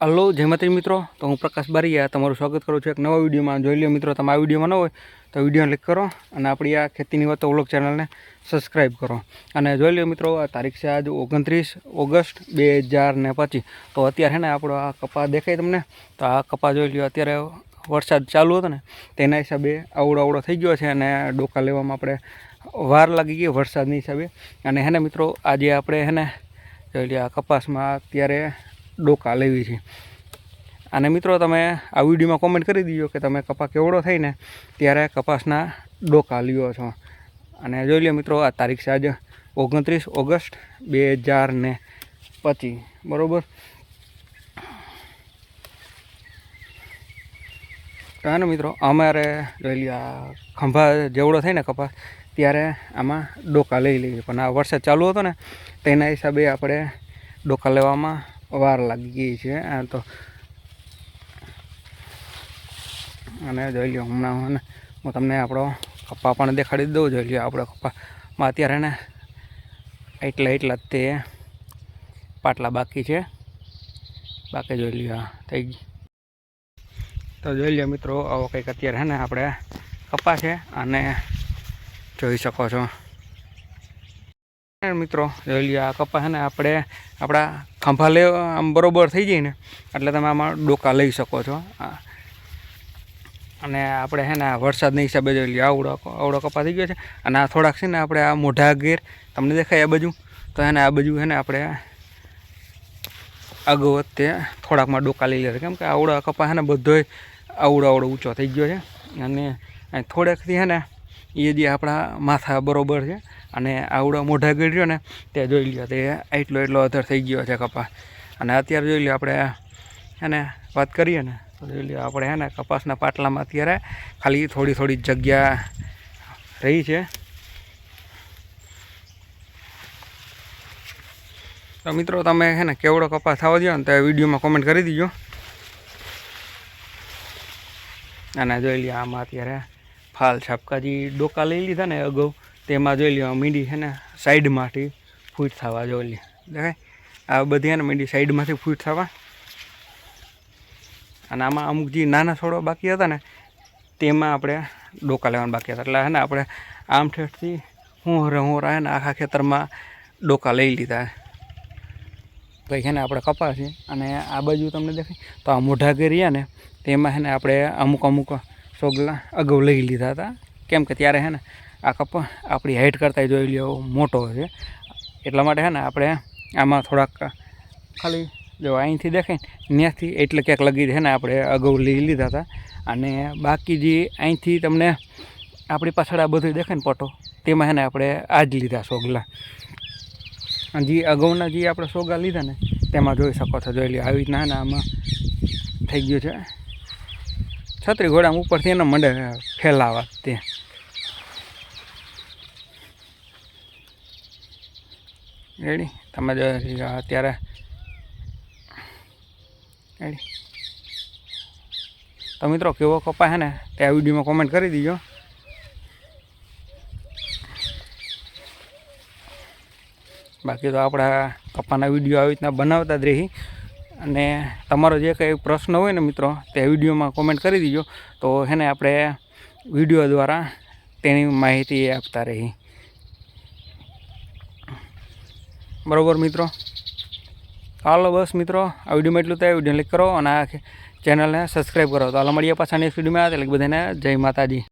Hello, જય માત્રી મિત્રો. તો હું પ્રકાશ બારીયા તમારું સ્વાગત કરું છું એક નવા વિડીયોમાં. જોઈ લો મિત્રો, તમે આ વિડીયોમાં ન હોય તો વીડિયો ક્લિક કરો અને આપણી આ ખેતીની વાતો ઓલોક ચેનલને સબસ્ક્રાઈબ કરો. અને જોઈ લો મિત્રો, આ તારીખ છે આજ ઓગણત્રીસ ઓગસ્ટ બે હજાર ને પચીસ. તો અત્યારે છે ને આપણો આ કપા દેખાય તમને? તો આ કપા જોઈ લ્યો, અત્યારે વરસાદ ચાલુ હતો ને તેના હિસાબે આવડો આવડો થઈ ગયો છે અને ડોકા લેવામાં આપણે વાર લાગી ગઈ વરસાદની હિસાબે. અને હેને મિત્રો, આજે આપણે હેને જોઈ લ્યો આ કપાસમાં અત્યારે ડોકા લેવી છે. અને મિત્રો તમે આ વિડીયોમાં કોમેન્ટ કરી દીજો કે તમે કપા કેવડો થઈને ત્યારે કપાસના ડોકા લ્યો છો. અને જોઈ લો મિત્રો, આ તારીખ છે આજે ઓગણત્રીસ ઓગસ્ટ બે હજાર ને પચીસ. બરાબર? હે મિત્રો, અમારે જોઈ આ ખંભા જેવડો થાય ને કપાસ, ત્યારે આમાં ડોકા લઈ લઈએ. પણ આ વરસાદ ચાલુ હતો ને, તેના હિસાબે આપણે ડોકા લેવામાં વાર લાગી ગઈ છે. આ તો અને જોઈ લ્યો, હમણાં ને હું તમને આપણો કપ્પા પણ દેખાડી દઉં, જોઈ લ્યો આપણો કપ્પામાં અત્યારે ને એટલા એટલા તે પાટલા બાકી છે. બાકી જોઈ લ્યો થઈ તો જોઈ લ્યો મિત્રો, આવો કંઈક અત્યારે ને આપણે કપા છે અને જોઈ શકો છો. મિત્રો, જોઈ લ્યો આ કપા છે ને, આપણે આપણા ખંભા લે, આમ બરોબર થઈ જાય ને, એટલે તમે આમાં ડોકા લઈ શકો છો. અને આપણે છે ને વરસાદના હિસાબે જોઈ લ્યો આવડો આવડો કપા થઈ ગયો છે. અને આ થોડાક છે ને, આપણે આ મોઢા ઘેર, તમને દેખાય આ બાજુ? તો એને આ બાજુ છે ને, આપણે અગાઉ વખતે થોડાકમાં ડોકા લઈ લેશે કેમ કે આવડો કપા છે ને બધોય આવડો આવડો ઊંચો થઈ ગયો છે. અને થોડેકથી છે ને, એ જે આપણા માથા બરોબર છે અને આવડો મોઢા ગળી રહ્યો ને તે જોઈ લ્યો, તે એટલો એટલો અધર થઈ ગયો છે કપાસ. અને અત્યારે જોઈ લ્યો આપણે એને વાત કરીએ ને, તો જોઈ લ્યો આપણે હે કપાસના પાટલામાં અત્યારે ખાલી થોડી થોડી જગ્યા રહી છે. તો મિત્રો તમે હે ને, કેવડો કપાસ થવા દો ને, તો વિડીયોમાં કોમેન્ટ કરી દીજો. અને જોઈ લો આમાં અત્યારે ફાલ છાપકાજી ડોકા લઈ લીધા ને અગાઉ. તેમાં જોઈ લ્યો મીંડી છે ને સાઈડમાંથી ફૂટ થવા જોઈ લ્યો. દેખાય? આ બધી છે ને મીંડી સાઈડમાંથી ફૂટ થવા. અને આમાં અમુક જે નાના છોડો બાકી હતા ને, તેમાં આપણે ડોકા લેવાના બાકી હતા. એટલે હે ને આપણે આમ ઠેઠથી હું હરે હું ને આખા ખેતરમાં ડોકા લઈ લીધા. પછી છે ને આપણે કપાસી અને આ બાજુ તમને દેખાય? તો આ મોઢા ગેરિયા ને, તેમાં છે ને આપણે અમુક અમુક સોગલા અગાઉ લઈ લીધા હતા. કેમ કે ત્યારે છે ને આ કપ આપણી હાઈટ કરતાં જોઈ લ્યો, મોટો છે. એટલા માટે છે ને આપણે આમાં થોડાક ખાલી જો અહીંથી દેખાય ને, ત્યાંથી એટલે ક્યાંક લગી છે ને આપણે અગાઉ લઈ લીધા હતા. અને બાકી જે અહીંથી તમને આપણી પાછળ આ બધું દેખાય ને પટો, તેમાં છે ને આપણે આ જ લીધા સોગલા. જે અગાઉના જે આપણે સોગા લીધા ને, તેમાં જોઈ શકો છો, જોઈ લ્યો, આવી રીતના ને આમાં થઈ ગયું છે. છત્રી ઘોડામાં ઉપરથી એને મંડે ફેલાવા તે. રેડી? તમે જો અત્યારે રેડી. તો મિત્રો, કેવો કપા છે ને, તે આ વિડીયોમાં કોમેન્ટ કરી દીજો. બાકી તો આપણા કપાના વીડિયો આવી રીતના બનાવતા જ રહી. અને તમારો જે કંઈ પ્રશ્ન હોય ને મિત્રો, તે વિડીયોમાં કોમેન્ટ કરી દીજો. તો હેને આપણે વીડિયો દ્વારા તેની માહિતી આપતા રહી. બરાબર મિત્રો? હાલો બસ મિત્રો, આ વિડીયોમાં એટલું થાય વીડિયો લાઈક કરો અને આ ચેનલને સબસ્ક્રાઈબ કરો. તો હાલ મળીએ પાછા નેક્સ્ટ વિડીયોમાં. એટલે બધાને જય માતાજી.